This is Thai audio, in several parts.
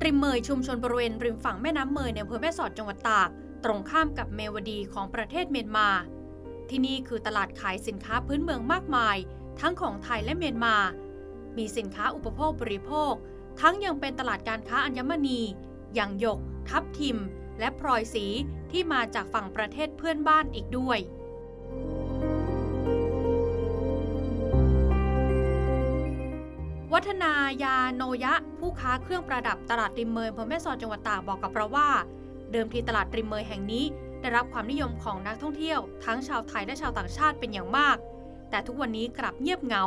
ดริมเมยชุมชนบริเวณริมฝั่งแม่น้ำเมยในอำเภอแม่สอดจังหวัดตาก ตรงข้ามกับเมวดีของประเทศเมียนมา ที่นี่คือตลาดขายสินค้าพื้นเมืองมากมาย ทั้งของไทยและเมียนมา มีสินค้าอุปโภคบริโภค ทั้งยังเป็นตลาดการค้าอัญมณีอย่างหยก ทับทิม และพลอยสีที่มาจากฝั่งประเทศเพื่อนบ้านอีกด้วย วัฒนายาโนยะ ผู้ค้าเครื่องประดับตลาดริมเมยอำเภอแม่สอดจังหวัดตากบอกกับเราว่า เดิมทีตลาดริมเมยแห่งนี้ ได้รับความนิยมของนักท่องเที่ยว ทั้งชาวไทยและชาวต่างชาติเป็นอย่างมาก แต่ทุกวันนี้กลับเงียบเหงา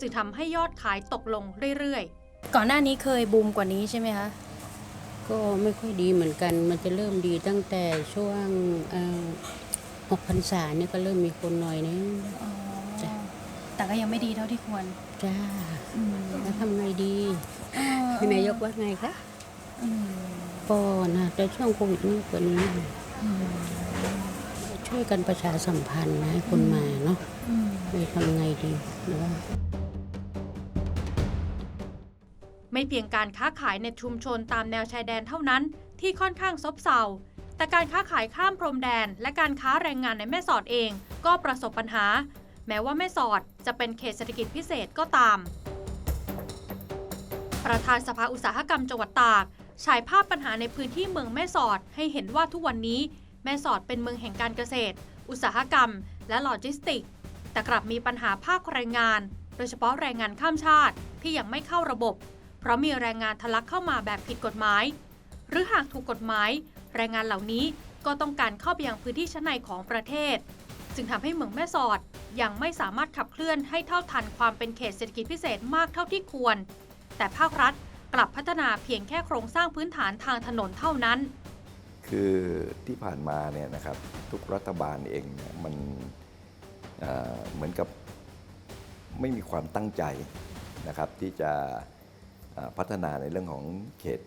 จึงทำให้ยอดขายตกลงเรื่อยๆ ก่อนหน้านี้เคยบูมกว่านี้ใช่ไหมคะก็ไม่ค่อยดีเหมือนกัน มันจะเริ่มดีตั้งแต่ช่วงหกพรรษาเนี่ยก็เริ่มมีคนหน่อยนึงจ้ะแต่ก็ยังไม่ดีเท่าที่ควร จ้าแล้วทำไงดีนายกว่าไงคะก็นะแต่ช่วงโควิดนี่กว่านี้นะช่วยกันประชาสัมพันธ์นะให้คนมาเนาะไม่ทำไงดีหรือว่าไม่เพียงการค้าขายในชุมชนตามแนวชายแดนเท่านั้นที่ค่อนข้างซบเซา แต่การค้าขายข้ามพรมแดน และการค้าแรงงานในแม่สอดเอง ก็ประสบปัญหา แม้ว่าแม่สอดจะเป็นเขตเศรษฐกิจพิเศษก็ตาม ประธานสภาอุตสาหกรรมจังหวัดตากฉายภาพปัญหาในพื้นที่เมืองแม่สอดให้เห็นว่าทุกวันนี้ แม่สอดเป็นเมืองแห่งการเกษตร อุตสาหกรรม และโลจิสติกส์แต่กลับมีปัญหาภาคแรงงาน โดยเฉพาะแรงงานข้ามชาติที่ยังไม่เข้าระบบ เพราะมีแรงงานทะลักเข้ามาแบบผิดกฎหมาย หรือหากถูกกฎหมาย แรงงานเหล่านี้ก็ต้องการเข้าไปยังพื้นที่ชั้นในของประเทศ จึงทำให้เมืองแม่สอด ยังไม่สามารถขับเคลื่อนให้เท่าทันความเป็นเขตเศรษฐกิจพิเศษมากเท่าที่ควร แต่ภาครัฐกลับพัฒนาเพียงแค่โครงสร้างพื้นฐานทางถนนเท่านั้น คือที่ผ่านมาเนี่ยนะครับทุกรัฐบาลเองเนี่ยมันเเหมือนกับไม่มีความตั้งใจนะครับที่จะพัฒนาในเรื่องของเขต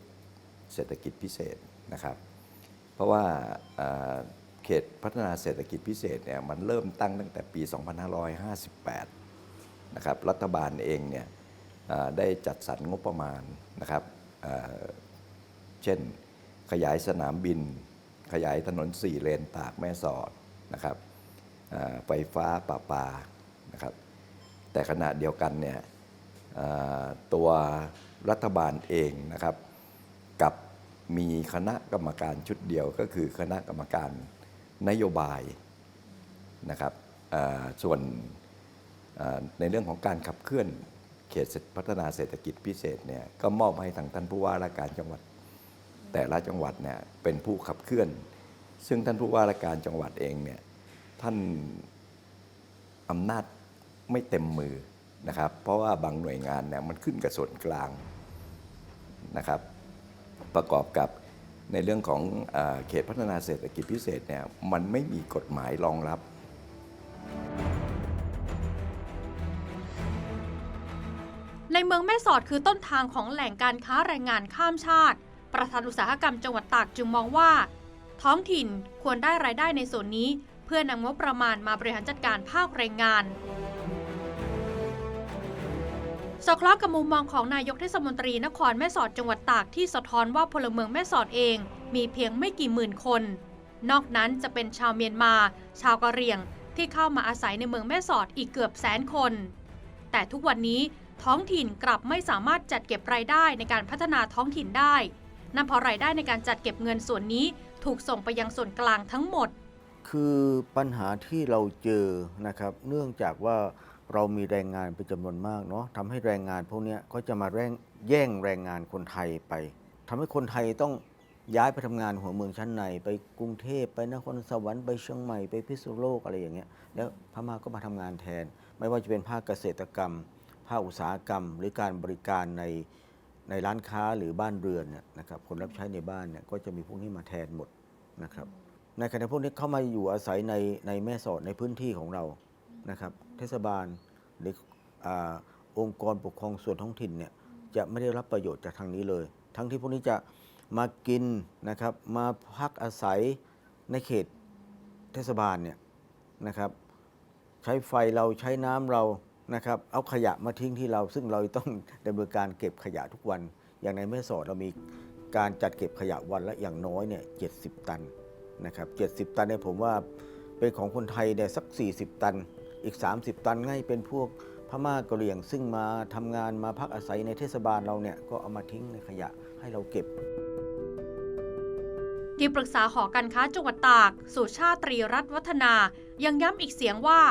เศรษฐกิจพิเศษนะครับ เพราะว่า ขตพัฒนาเศรษฐกิจพิเศษเนี่ยมันเริ่มตั้งตั้งแต่ปี 2558 นะครับรัฐบาลเองเนี่ยได้จัดสรรงบประมาณนะครับเเช่นขยายสนามบิน ขยายถนนสี่เลนตากแม่สอดนะครับไฟฟ้าประปานะครับแต่ขณะเดียวกันเนี่ยตัวรัฐบาลเองนะครับกับมีคณะกรรมการชุดเดียวก็คือคณะกรรมการ นโยบายนะครับส่วนในเรื่องของการขับเคลื่อนเขตพัฒนาเศรษฐกิจพิเศษเนี่ยก็มอบให้ทางท่านผู้ว่าราชการจังหวัด แต่ละจังหวัดเนี่ยเป็นผู้ขับเคลื่อน ซึ่งท่านผู้ว่าราชการจังหวัดเองเนี่ยท่านอำนาจไม่เต็มมือนะครับ เพราะว่าบางหน่วยงานเนี่ยมันขึ้นกับส่วนกลางนะครับ ประกอบกับ ในเรื่องของเขตพัฒนาเศรษฐกิจพิเศษเนี่ยมันไม่มีกฎหมายรองรับ ในเมืองแม่สอดคือต้นทางของแหล่งการค้าแรงงานข้ามชาติ ประธานอุตสาหกรรมจังหวัดตากจึงมองว่า ท้องถิ่นควรได้รายได้ในส่วนนี้ เพื่อนำงบประมาณมาบริหารจัดการภาคแรงงาน สอดคล้องกับมุมมองของนายกเทศมนตรีนครแม่สอดจังหวัดตากที่สะท้อนว่าพลเมืองแม่สอดเอง มีเพียงไม่กี่หมื่นคน นอกนั้นจะเป็นชาวเมียนมา ชาวกะเหรี่ยงที่เข้ามาอาศัยในเมืองแม่สอดอีกเกือบแสนคน แต่ทุกวันนี้ท้องถิ่นกลับไม่สามารถจัดเก็บรายได้ในการพัฒนาท้องถิ่นได้ นั่นเพราะรายได้ในการจัดเก็บเงินส่วนนี้ถูกส่งไปยังส่วนกลางทั้งหมด คือปัญหาที่เราเจอนะครับ เนื่องจากว่า เรามีแรงงานเป็นจำนวนมากเนาะทำให้แรงงานพวกนี้ก็จะมาแร่งแย่งแรงงานคนไทยไปทำให้คนไทยต้องย้ายไปทำงานหัวเมืองชั้นใน ไปกรุงเทพไปนครสวรรค์ไปเชียงใหม่ไปพิษณุโลกอะไรอย่างเงี้ยแล้วพม่าก็มาทำงานแทน ไม่ว่าจะเป็นภาคเกษตรกรรม ภาคอุตสาหกรรม หรือการบริการในในร้านค้าหรือบ้านเรือนเนี่ยนะครับคนรับใช้ในบ้านเนี่ยก็จะมีพวกนี้มาแทนหมดนะครับในขณะพวกนี้เข้ามาอยู่อาศัยในในแม่สอดในพื้นที่ของเรา นะครับเทศบาลหรือองค์กรปกครองส่วนท้องถิ่นเนี่ยจะไม่ได้รับประโยชน์จากทางนี้เลย ทั้งที่พวกนี้จะมากินนะครับมาพักอาศัยในเขตเทศบาลเนี่ยนะครับใช้ไฟเราใช้น้ำเรานะครับเอาขยะมาทิ้งที่เรา ซึ่งเราต้องดำเนินการเก็บขยะทุกวัน อย่างในแม่สอดเรามีการจัดเก็บขยะวันละอย่างน้อยเนี่ย70ตันนะครับ70ตันเนี่ยผมว่าเป็นของคนไทยเนี่ยสัก 40 ตัน อีก 30 ตันง่ายเป็นพวกพม่ากะเหรี่ยง ซึ่งมาทำงานมาพักอาศัยในเทศบาลเราเนี่ยก็เอามาทิ้งในขยะให้เราเก็บที่ปรึกษาหอการค้าจังหวัดตาก สุชาติตรีรัตน์วัฒนา ยังย้ำอีกเสียงว่า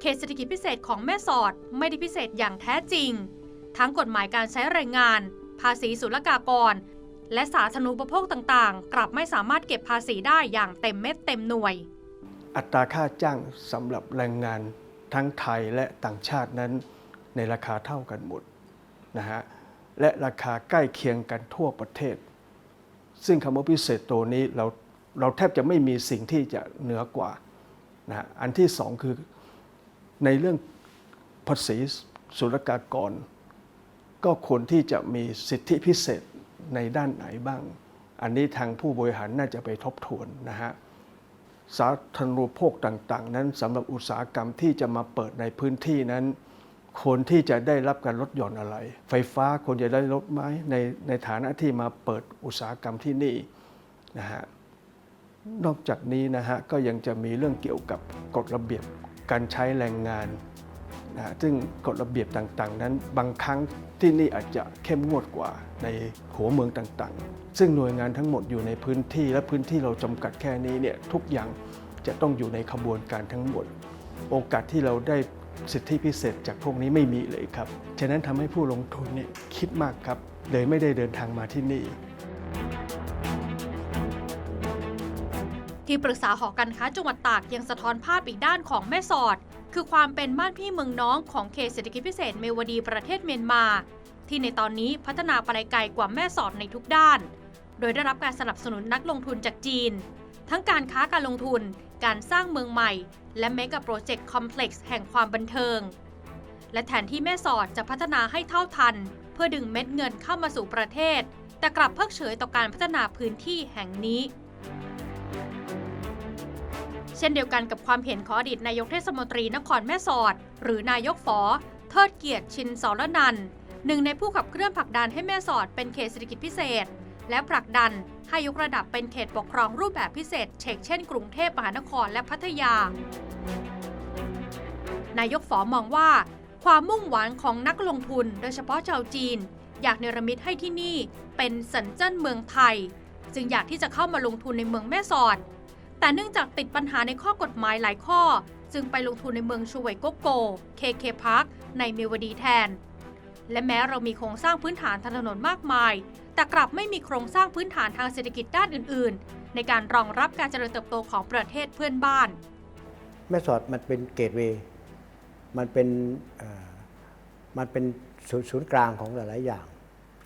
เขตเศรษฐกิจพิเศษของแม่สอดไม่ได้พิเศษอย่างแท้จริง ทั้งกฎหมายการใช้แรงงาน ภาษีศุลกากร และสาธารณูปโภคต่างๆ กลับไม่สามารถเก็บภาษีได้อย่างเต็มเม็ดเต็มหน่วย อัตราค่าจ้างสำหรับแรงงาน ทั้งไทยและต่างชาตินั้นในราคาเท่ากันหมดนะฮะและราคาใกล้เคียงกันทั่วประเทศ ซึ่งคำว่าพิเศษตัวนี้เราเราแทบจะไม่มีสิ่งที่จะเหนือกว่านะฮะอันที่สองคือในเรื่องภาษีศุลกากร ก็ควรที่จะมีสิทธิพิเศษในด้านไหนบ้าง อันนี้ทางผู้บริหารน่าจะไปทบทวนนะฮะ สาธารณูปโภคต่างๆ นั้นสำหรับอุตสาหกรรมที่จะมาเปิดในพื้นที่นั้นคนที่จะได้รับการลดหย่อนอะไร ไฟฟ้าคนจะได้ลดไหมในในฐานะที่มาเปิดอุตสาหกรรมที่นี่นะฮะนอกจากนี้นะฮะก็ยังจะมีเรื่องเกี่ยวกับกฎระเบียบการใช้แรงงาน นะซึ่งกฎระเบียบต่างๆ นั้นบางครั้งที่นี่อาจจะเข้มงวดกว่าในหัวเมืองต่างๆ ซึ่งหน่วยงานทั้งหมดอยู่ในพื้นที่และพื้นที่เราจำกัดแค่นี้เนี่ยทุกอย่างจะต้องอยู่ในขบวนการทั้งหมด โอกาสที่เราได้สิทธิพิเศษจากพวกนี้ไม่มีเลยครับ ฉะนั้นทำให้ผู้ลงทุนเนี่ยคิดมากครับ เลยไม่ได้เดินทางมาที่นี่ที่ปรึกษาหอการค้าจังหวัดตากยังสะท้อนภาพอีกด้านของแม่สอด คือความเป็นบ้านพี่เมืองน้องของเขตเศรษฐกิจพิเศษเมวดีประเทศเมียนมา ที่ในตอนนี้พัฒนาไปไกลกว่าแม่สอดในทุกด้าน โดยได้รับการสนับสนุนนักลงทุนจากจีน ทั้งการค้าการลงทุน การสร้างเมืองใหม่ และเมกะโปรเจกต์คอมเพล็กซ์แห่งความบันเทิง และแทนที่แม่สอดจะพัฒนาให้เท่าทัน เพื่อดึงเม็ดเงินเข้ามาสู่ประเทศ แต่กลับเพิกเฉยต่อการพัฒนาพื้นที่แห่งนี้ เช่นเดียวกันกับความเห็นของอดีตนายกเทศมนตรีนครแม่สอด หรือนายกฝอ เทิดเกียรติชินสรนันหนึ่งในผู้ขับเคลื่อนผลักดันให้แม่สอดเป็นเขตเศรษฐกิจพิเศษ และผลักดันให้ยกระดับเป็นเขตปกครองรูปแบบพิเศษ เชกเช่นกรุงเทพมหานครและพัทยา นายกฝอมองว่า ความมุ่งหวังของนักลงทุน โดยเฉพาะชาวจีน อยากเนรมิตให้ที่นี่เป็นสัญจันเมืองไทย จึงอยากที่จะเข้ามาลงทุนในเมืองแม่สอด แต่เนื่องจากติดปัญหาในข้อกฎหมายหลายข้อ จึงไปลงทุนในเมืองชูไวโกโก เคเคพาร์คในเมวดีแทน และแม้เรามีโครงสร้างพื้นฐานทางถนนมากมาย แต่กลับไม่มีโครงสร้างพื้นฐานทางเศรษฐกิจด้านอื่น ๆ ในการรองรับการเจริญเติบโตของประเทศเพื่อนบ้าน แม่สอดมันเป็นเกตเวย์มันเป็นมันเป็นศูนย์ศูนย์กลางของหลาย ๆ อย่าง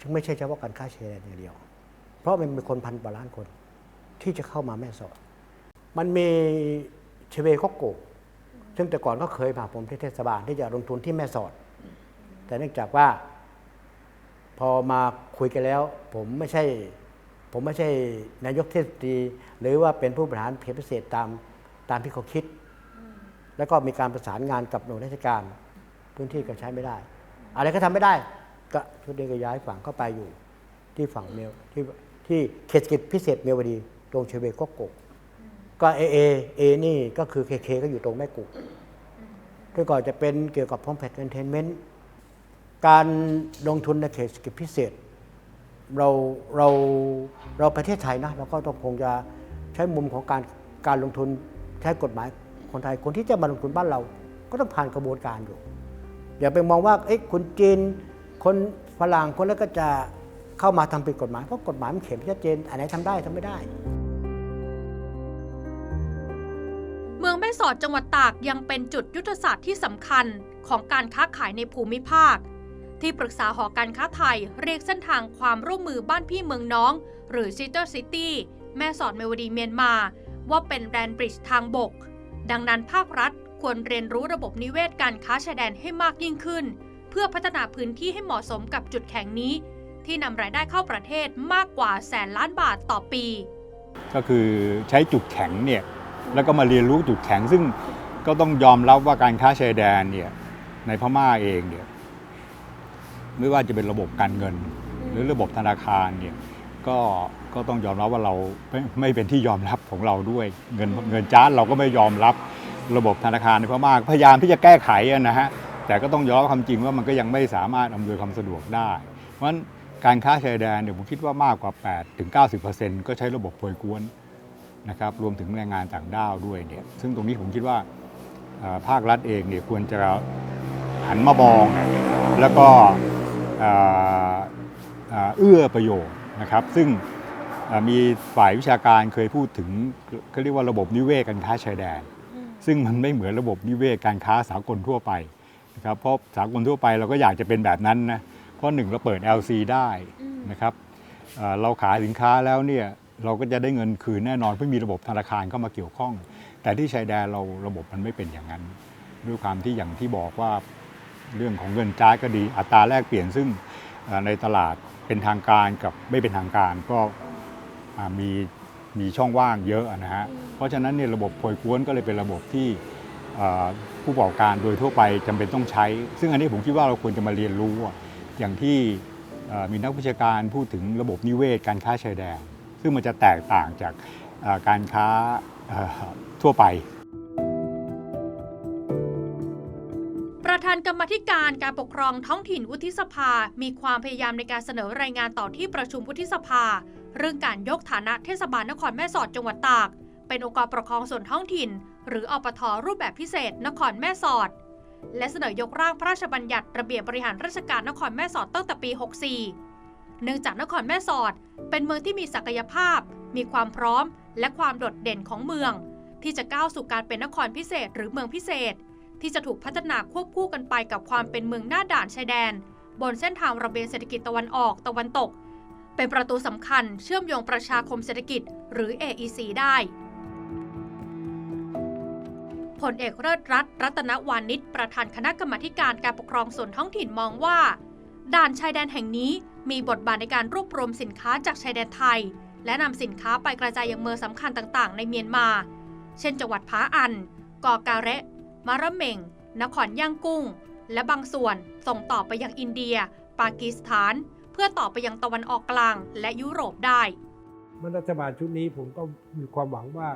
ซึ่งไม่ใช่เฉพาะการค้าชายแดนอย่างเดียว เพราะมันมีคนพันกว่าล้านคนที่จะเข้ามาแม่สอด มันมีเชเวโคโกซึ่งแต่ก่อนก็เคยมาผมที่เทศบาลที่จะลงทุนที่แม่สอด แต่เนื่องจากว่า พอมาคุยกันแล้ว ผมไม่ใช่ ผมไม่ใช่นายกเทศมนตรี หรือว่าเป็นผู้บริหารเขตพิเศษตามตามที่เขาคิด แล้วก็มีการประสานงานกับหน่วยราชการพื้นที่ก็ใช้ไม่ได้ อะไรก็ทำไม่ได้ ก็ชุดเดียก็ย้ายฝั่งเข้าไปอยู่ ที่ฝั่งเมลที่ที่เขตเศรษฐกิจพิเศษเมลวดีตรงเชเวโกโก กก็เอเอเอนี่ก็คือเคเคก็อยู่ตรงแม่กุกด้วยก่อนจะเป็นเกี่ยวกับพร้อมแพทเอนเทนเมนต์การลงทุนในเขตเศรษฐกิจพิเศษ เราเราเราประเทศไทยนะเราก็ต้องคงจะใช้มุมของการการลงทุนใช้กฎหมายคนไทยคนที่จะมาลงทุนบ้านเรา ก็ต้องผ่านกระบวนการอยู่ อย่าไปมองว่าเอ้คนจีนคนฝรั่งคนนั้นก็จะเข้ามาทำผิดกฎหมายเพราะกฎหมายมันเขียนชัดเจนอันไหนทำได้ทำไม่ได้ อดจังหวัดตากยังเป็นจุดยุทธศาสตร์ที่สำคัญของการค้าขายในภูมิภาค ที่ปรึกษาหอการค้าไทยเรียกเส้นทางความร่วมมือบ้านพี่เมืองน้อง หรือ s i t e r City แม่สอดเมวดีเมียนมา ว่าเป็นแดนบริดจ์ทางบก ดังนั้นภาครัฐควรเรียนรู้ระบบนิเวศการค้าชายแดนให้มากยิ่งขึ้น เพื่อพัฒนาพื้นที่ให้เหมาะสมกับจุดแข็งนี้ ที่นำรายได้เข้าประเทศมากกว่าแสนล้านบาทต่อปี ก็คือใช้จุดแข็งเนี่ย แล้วก็มาเรียนรู้จุดแข็ง ซึ่งก็ต้องยอมรับว่าการค้าชายแดนเนี่ยในพม่าเองเนี่ยไม่ว่าจะเป็นระบบการเงิน หรือระบบธนาคารเนี่ยก็ก็ต้องยอมรับว่าเราไม่ไม่เป็นที่ยอมรับของเราด้วยเงินเงินจ้าเราก็ไม่ยอมรับระบบธนาคารในพม่าพยายามที่จะแก้ไขนะฮะแต่ก็ต้องยอมรับความจริงว่ามันก็ยังไม่สามารถอำนวยความสะดวกได้ เพราะฉะนั้นการค้าชายแดนเนี่ยผมคิดว่ามากกว่า8ถึง90%ก็ใช้ระบบโพยกวน นะครับรวมถึงแรงงานต่างด้าวด้วยเนี่ยซึ่งตรงนี้ผมคิดว่าเอ่อภาครัฐเองเนี่ยควรจะหันมามองแล้วก็เอ่อเอ่อเอื้อประโยชน์นะครับ ซึ่งเอ่อมีฝ่ายวิชาการเคยพูดถึงเขาเรียกว่าระบบนิเวศการค้าชายแดน ซึ่งมันไม่เหมือนระบบนิเวศการค้าสากลทั่วไปนะครับเพราะสากลทั่วไปเราก็อยากจะเป็นแบบนั้นนะเพราะหนึ่งเราเปิด LC ได้นะครับเอ่อเราขายสินค้าแล้วเนี่ย เราก็จะได้เงินคืนแน่นอนเพราะมีระบบธนาคารเข้ามาเกี่ยวข้อง แต่ที่ชายแดนเราระบบมันไม่เป็นอย่างนั้น ด้วยความที่อย่างที่บอกว่าเรื่องของเงินจ้าก็ดี อัตราแลกเปลี่ยนซึ่งในตลาดเป็นทางการกับไม่เป็นทางการก็มีมีช่องว่างเยอะนะฮะเพราะฉะนั้นเนี่ยระบบโพยกวนก็เลยเป็นระบบที่ผู้ประกอบการโดยทั่วไปจำเป็นต้องใช้ ซึ่งอันนี้ผมคิดว่าเราควรจะมาเรียนรู้ อย่างที่มีนักวิชาการพูดถึงระบบนิเวศการค้าชายแดน ซึ่งมันจะแตกต่างจากการค้าทั่วไป ประธานกรรมธิการการปกครองท้องถิ่นวุฒิสภา มีความพยายามในการเสนอรายงานต่อที่ประชุมวุฒิสภา เรื่องการยกฐานะเทศบาลนครแม่สอดจังหวัดตาก เป็นองค์กรปกครองส่วนท้องถิ่น หรืออปทรูปแบบพิเศษ นครแม่สอด และเสนอยกร่างพระราชบัญญัติระเบียบบริหารราชการนครแม่สอดตั้งแต่ปี 64 เนื่องจากนครแม่สอด เป็นเมืองที่มีศักยภาพ มีความพร้อม และความโดดเด่นของเมือง ที่จะก้าวสู่การเป็นนครพิเศษหรือเมืองพิเศษ ที่จะถูกพัฒนาควบคู่กันไปกับความเป็นเมืองหน้าด่านชายแดน บนเส้นทางระเบียงเศรษฐกิจตะวันออกตะวันตก เป็นประตูสำคัญเชื่อมโยงประชาคมเศรษฐกิจ หรือ AEC ได้พลเอกเลิศรัตน์รัตนวานิชประธานคณะกรรมาการการปกครองส่วนท้องถิ่นมองว่า ด่านชายแดนแห่งนี้ มีบทบาทในการรวบรวมสินค้าจากชายแดนไทย และนำสินค้าไปกระจายยังเมืองสำคัญต่างๆ ในเมียนมา เช่นจังหวัดพาอัน กอการะมะระเมง นครย่างกุ้ง และบางส่วนส่งต่อไปยังอินเดีย ปากีสถาน เพื่อต่อไปยังตะวันออกกลางและยุโรปได้มรัฐบาลชุดนี้ผมก็มีความหวังว่า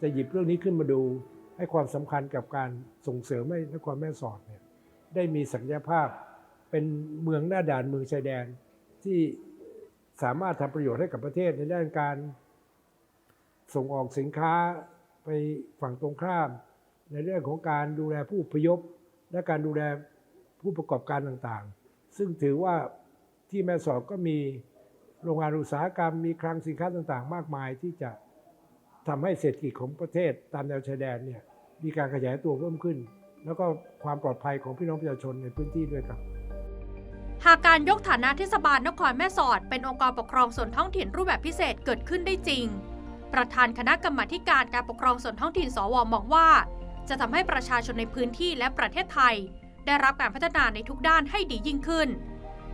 จะหยิบเรื่องนี้ขึ้นมาดู ให้ความสำคัญกับการส่งเสริมให้นครแม่สอดเนี่ยได้มีศักยภาพเป็นเมืองหน้าด่านเมืองชายแดน ที่สามารถทำประโยชน์ให้กับประเทศในด้านการส่งออกสินค้าไปฝั่งตรงข้าม ในเรื่องของการดูแลผู้พยพ และการดูแลผู้ประกอบการต่างๆ ซึ่งถือว่าที่แม่สอดก็มีโรงงานอุตสาหกรรมมีคลังสินค้าต่างๆ มากมายที่จะทำให้เศรษฐกิจของประเทศตามแนวชายแดนเนี่ยมีการขยายตัวเพิ่มขึ้น แล้วก็ความปลอดภัยของพี่น้องประชาชนในพื้นที่ด้วยครับ หากการยกฐานะเทศบาลนครแม่สอด เป็นองค์กรปกครองส่วนท้องถิ่นรูปแบบพิเศษเกิดขึ้นได้จริง ประธานคณะกรรมาการการปกครองส่วนท้องถิ่นสวมองว่า จะทำให้ประชาชนในพื้นที่และประเทศไทย ได้รับการพัฒนาในทุกด้านให้ดียิ่งขึ้น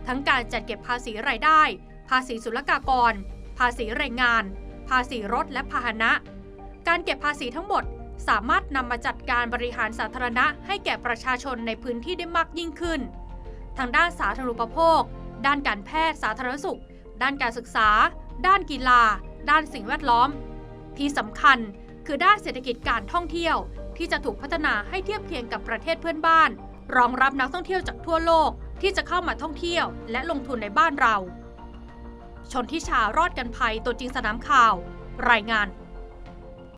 ทั้งการจัดเก็บภาษีรายได้ ภาษีศุลกากร ภาษีแรงงาน ภาษีรถและพาหนะ การเก็บภาษีทั้งหมดสามารถนำมาจัดการบริหารสาธารณะให้แก่ประชาชนในพื้นที่ได้มากยิ่งขึ้น ทางด้านสาธารณูปโภค ด้านการแพทย์สาธารณสุข ด้านการศึกษา ด้านกีฬา ด้านสิ่งแวดล้อม ที่สำคัญคือด้านเศรษฐกิจการท่องเที่ยว ที่จะถูกพัฒนาให้เทียบเคียงกับประเทศเพื่อนบ้าน รองรับนักท่องเที่ยวจากทั่วโลกที่จะเข้ามาท่องเที่ยว และลงทุนในบ้านเรา ชนทิชารอดกันภัยตัวจริงสนามข่าว รายงาน